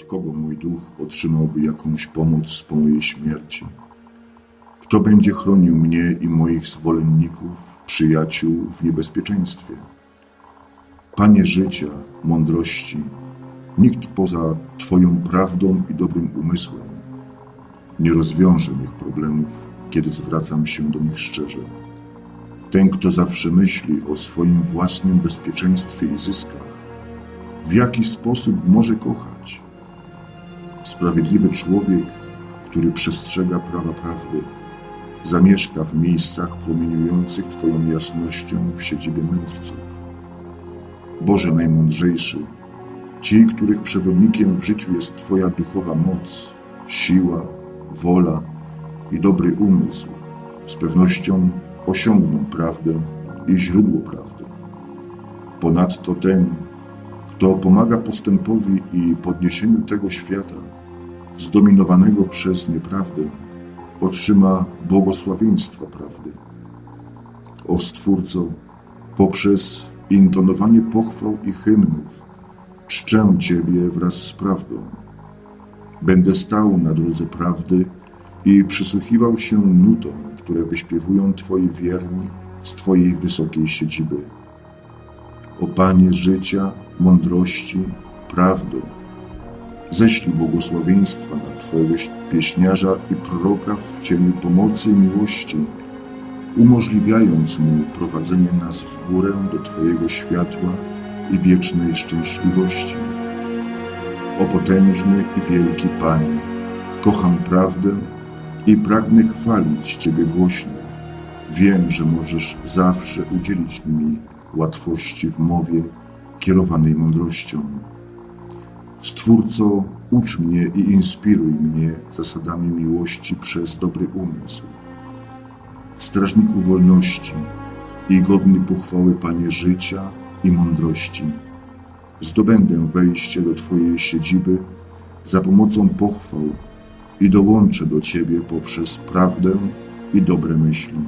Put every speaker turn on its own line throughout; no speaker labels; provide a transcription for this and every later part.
od kogo mój duch otrzymałby jakąś pomoc po mojej śmierci? Kto będzie chronił mnie i moich zwolenników, przyjaciół w niebezpieczeństwie? Panie życia, mądrości, nikt poza Twoją prawdą i dobrym umysłem nie rozwiąże mych problemów, kiedy zwracam się do nich szczerze. Ten, kto zawsze myśli o swoim własnym bezpieczeństwie i zyskach, w jaki sposób może kochać? Sprawiedliwy człowiek, który przestrzega prawa prawdy, zamieszka w miejscach promieniujących Twoją jasnością w siedzibie mędrców. Boże najmądrzejszy, ci, których przewodnikiem w życiu jest Twoja duchowa moc, siła, wola i dobry umysł, z pewnością osiągną prawdę i źródło prawdy. Ponadto ten, kto pomaga postępowi i podniesieniu tego świata, zdominowanego przez nieprawdę, otrzyma błogosławieństwa prawdy. O Stwórco, poprzez intonowanie pochwał i hymnów, czczę Ciebie wraz z prawdą. Będę stał na drodze prawdy i przysłuchiwał się nutom, które wyśpiewują Twoi wierni z Twojej wysokiej siedziby. O Panie życia, mądrości, prawdo, ześlij błogosławieństwa na Twojego pieśniarza i proroka w cieniu pomocy i miłości, umożliwiając mu prowadzenie nas w górę do Twojego światła i wiecznej szczęśliwości. O potężny i wielki Panie, kocham prawdę i pragnę chwalić Ciebie głośno. Wiem, że możesz zawsze udzielić mi łatwości w mowie kierowanej mądrością. Stwórco, ucz mnie i inspiruj mnie zasadami miłości przez dobry umysł. Strażniku wolności i godny pochwały Panie życia i mądrości, zdobędę wejście do Twojej siedziby za pomocą pochwał i dołączę do Ciebie poprzez prawdę i dobre myśli.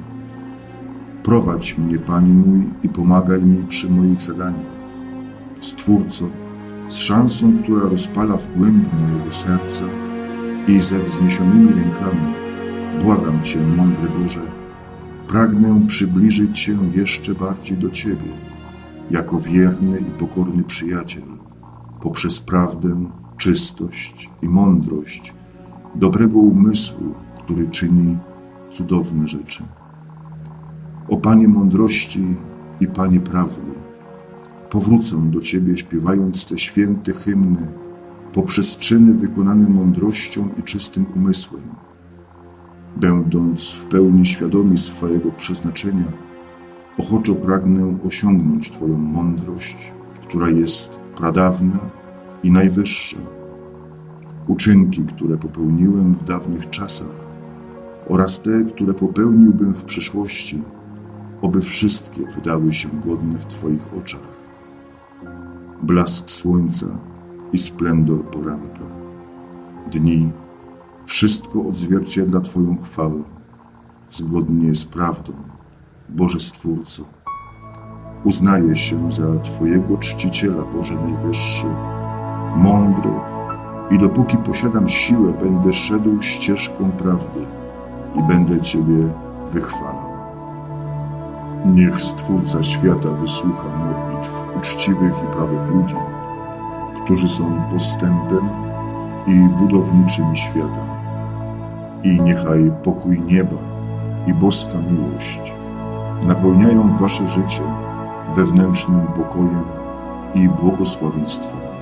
Prowadź mnie, Panie mój, i pomagaj mi przy moich zadaniach. Stwórco, z szansą, która rozpala w głębi mojego serca i ze wzniesionymi rękami, błagam Cię, mądry Boże, pragnę przybliżyć się jeszcze bardziej do Ciebie, jako wierny i pokorny przyjaciel, poprzez prawdę, czystość i mądrość, dobrego umysłu, który czyni cudowne rzeczy. O Panie mądrości i Panie prawdy, powrócę do Ciebie śpiewając te święte hymny poprzez czyny wykonane mądrością i czystym umysłem. Będąc w pełni świadomi swojego przeznaczenia, ochoczo pragnę osiągnąć Twoją mądrość, która jest pradawna i najwyższa. Uczynki, które popełniłem w dawnych czasach oraz te, które popełniłbym w przyszłości, oby wszystkie wydały się godne w Twoich oczach. Blask słońca i splendor poranka. Dni, wszystko odzwierciedla Twoją chwałę, zgodnie z prawdą, Boże Stwórco. Uznaję się za Twojego czciciela, Boże Najwyższy, mądry i dopóki posiadam siłę, będę szedł ścieżką prawdy i będę Ciebie wychwalał. Niech Stwórca świata wysłucha modlitw uczciwych i prawych ludzi, którzy są postępem i budowniczymi świata. I niechaj pokój nieba i boska miłość napełniają Wasze życie wewnętrznym pokojem i błogosławieństwem.